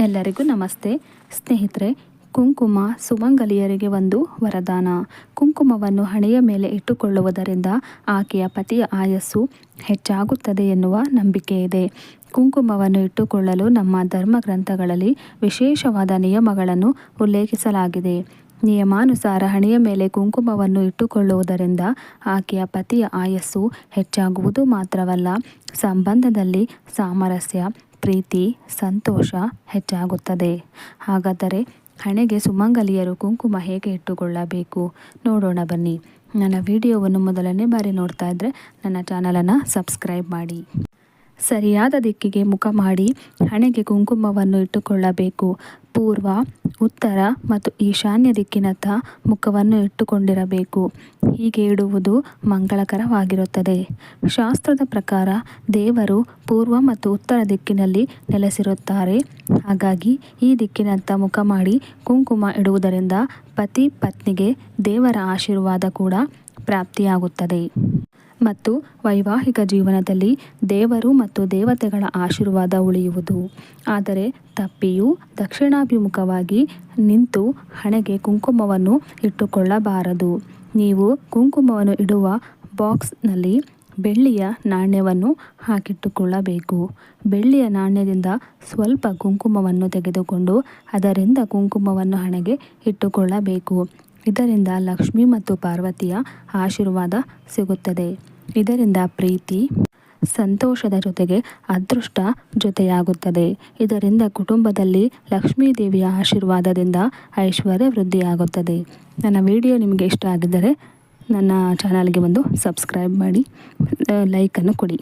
ಎಲ್ಲರಿಗೂ ನಮಸ್ತೆ. ಸ್ನೇಹಿತರೆ, ಕುಂಕುಮ ಸುಮಂಗಲಿಯರಿಗೆ ಒಂದು ವರದಾನ. ಕುಂಕುಮವನ್ನು ಹಣೆಯ ಮೇಲೆ ಇಟ್ಟುಕೊಳ್ಳುವುದರಿಂದ ಆಕೆಯ ಪತಿಯ ಆಯಸ್ಸು ಹೆಚ್ಚಾಗುತ್ತದೆ ಎನ್ನುವ ನಂಬಿಕೆ ಇದೆ. ಕುಂಕುಮವನ್ನು ಇಟ್ಟುಕೊಳ್ಳಲು ನಮ್ಮ ಧರ್ಮ ಗ್ರಂಥಗಳಲ್ಲಿ ವಿಶೇಷವಾದ ನಿಯಮಗಳನ್ನು ಉಲ್ಲೇಖಿಸಲಾಗಿದೆ. ನಿಯಮಾನುಸಾರ ಹಣೆಯ ಮೇಲೆ ಕುಂಕುಮವನ್ನು ಇಟ್ಟುಕೊಳ್ಳುವುದರಿಂದ ಆಕೆಯ ಪತಿಯ ಆಯಸ್ಸು ಹೆಚ್ಚಾಗುವುದು ಮಾತ್ರವಲ್ಲ, ಸಂಬಂಧದಲ್ಲಿ ಸಾಮರಸ್ಯ ಪ್ರೀತಿ, ಸಂತೋಷ ಹೆಚ್ಚಾಗುತ್ತದೆ. ಹಾಗಾದರೆ ಹಣೆಗೆ ಸುಮಂಗಲಿಯರು ಕುಂಕುಮ ಹೇಗೆ ಇಟ್ಟುಕೊಳ್ಳಬೇಕು? ನೋಡೋಣ ಬನ್ನಿ. ನನ್ನ ವಿಡಿಯೋವನ್ನು ಮೊದಲನೇ ಬಾರಿ ನೋಡ್ತಾ ಇದ್ದರೆ ನನ್ನ ಚಾನಲನ್ನು ಸಬ್ಸ್ಕ್ರೈಬ್ ಮಾಡಿ. ಸರಿಯಾದ ದಿಕ್ಕಿಗೆ ಮುಖ ಮಾಡಿ ಹಣೆಗೆ ಕುಂಕುಮವನ್ನು ಇಟ್ಟುಕೊಳ್ಳಬೇಕು. ಪೂರ್ವ ಉತ್ತರ ಮತ್ತು ಈಶಾನ್ಯ ದಿಕ್ಕಿನತ್ತ ಮುಖವನ್ನು ಇಟ್ಟುಕೊಂಡಿರಬೇಕು. ಹೀಗೆ ಇಡುವುದು ಮಂಗಳಕರವಾಗಿರುತ್ತದೆ. ಶಾಸ್ತ್ರದ ಪ್ರಕಾರ ದೇವರು ಪೂರ್ವ ಮತ್ತು ಉತ್ತರ ದಿಕ್ಕಿನಲ್ಲಿ ನೆಲೆಸಿರುತ್ತಾರೆ. ಹಾಗಾಗಿ ಈ ದಿಕ್ಕಿನತ್ತ ಮುಖ ಮಾಡಿ ಕುಂಕುಮ ಇಡುವುದರಿಂದ ಪತಿ ಪತ್ನಿಗೆ ದೇವರ ಆಶೀರ್ವಾದ ಕೂಡ ಪ್ರಾಪ್ತಿಯಾಗುತ್ತದೆ. ಮತ್ತು ವೈವಾಹಿಕ ಜೀವನದಲ್ಲಿ ದೇವರು ಮತ್ತು ದೇವತೆಗಳ ಆಶೀರ್ವಾದ ಉಳಿಯುವುದು. ಆದರೆ ತಪ್ಪಿಯು ದಕ್ಷಿಣಾಭಿಮುಖವಾಗಿ ನಿಂತು ಹಣೆಗೆ ಕುಂಕುಮವನ್ನು ಇಟ್ಟುಕೊಳ್ಳಬಾರದು. ನೀವು ಕುಂಕುಮವನ್ನು ಇಡುವ ಬಾಕ್ಸ್ನಲ್ಲಿ ಬೆಳ್ಳಿಯ ನಾಣ್ಯವನ್ನು ಹಾಕಿಟ್ಟುಕೊಳ್ಳಬೇಕು. ಬೆಳ್ಳಿಯ ನಾಣ್ಯದಿಂದ ಸ್ವಲ್ಪ ಕುಂಕುಮವನ್ನು ತೆಗೆದುಕೊಂಡು ಅದರಿಂದ ಕುಂಕುಮವನ್ನು ಹಣೆಗೆ ಇಟ್ಟುಕೊಳ್ಳಬೇಕು. ಇದರಿಂದ ಲಕ್ಷ್ಮಿ ಮತ್ತು ಪಾರ್ವತಿಯ ಆಶೀರ್ವಾದ ಸಿಗುತ್ತದೆ. ಇದರಿಂದ ಪ್ರೀತಿ, ಸಂತೋಷದ ಜೊತೆಗೆ ಅದೃಷ್ಟ ಜೊತೆಯಾಗುತ್ತದೆ. ಇದರಿಂದ ಕುಟುಂಬದಲ್ಲಿ ಲಕ್ಷ್ಮೀ ದೇವಿಯ ಆಶೀರ್ವಾದದಿಂದ ಐಶ್ವರ್ಯ ವೃದ್ಧಿಯಾಗುತ್ತದೆ. ನನ್ನ ವಿಡಿಯೋ ನಿಮಗೆ ಇಷ್ಟ ಆಗಿದ್ದರೆ ನನ್ನ ಚಾನಲ್ಗೆ ಒಂದು ಸಬ್ಸ್ಕ್ರೈಬ್ ಮಾಡಿ ಲೈಕನ್ನು ಕೊಡಿ.